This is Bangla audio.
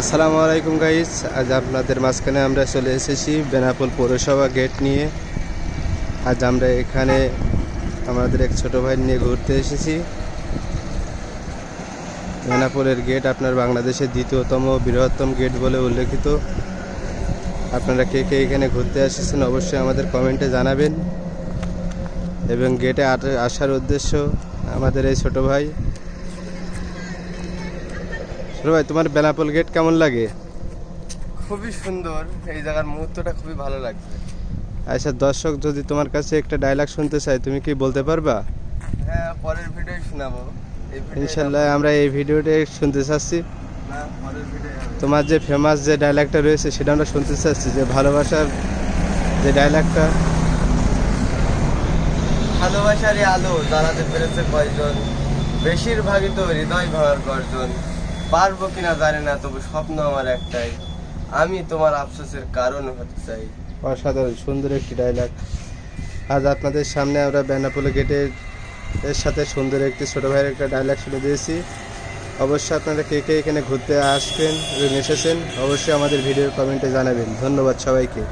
আসসালামু আলাইকুম গাইস আজ আপনাদের মাঝখানে আমরা চলে এসেছি বেনাপোল পৌরসভা গেট নিয়ে। আজ আমরা এখানে আমাদের এক ছোট ভাই নিয়ে ঘুরতে এসেছি। বেনাপোলের গেট আপনার বাংলাদেশের দ্বিতীয়তম বৃহত্তম গেট বলে উল্লেখিত। আপনারা কে কে এখানে ঘুরতে এসেছেন অবশ্যই আমাদের কমেন্টে জানাবেন। এবং গেটে আসার উদ্দেশ্য আমাদের এই ছোট ভাই। ভাই তোমার বেনাপোল গেট কেমন লাগে? খুবই সুন্দর। এই জায়গার মুহূর্তটা খুবই ভালো লাগছে। আচ্ছা দর্শক যদি তোমার কাছে একটা ডায়লগ শুনতে চাই তুমি কি বলতে পারবা? হ্যাঁ পরের ভিডিও শোনাবো। ইনশাল্লাহ আমরা এই ভিডিওটা শুনতে চাচ্ছি। তোমার যে ফেমাস যে ডায়লগটা রয়েছে সেটা আমরা শুনতে চাচ্ছি যে ভালোবাসার যে ডায়লগটা ভালোবাসারই আলো জ্বালাতে পেরেছে কয়জন? বেশিরভাগই তো হৃদয় ভাঙার গর্জন। পারব কিনা জানি না, তবু স্বপ্ন আমার একটাই। আমি তোমার আফসোসের কারণ হতে চাই। অসাধারণ, সুন্দর একটি ডায়লগ আজ আপনাদের সামনে আমরা বেনাপোল গেটের এর সাথে সুন্দর একটি ছোট ভাইয়ের একটা ডায়লগ শুনে দিয়েছি। অবশ্যই আপনারা কে কে এখানে ঘুরতে আসবেন এবং এসেছেন, অবশ্যই আমাদের ভিডিওর কমেন্টে জানাবেন। ধন্যবাদ সবাইকে।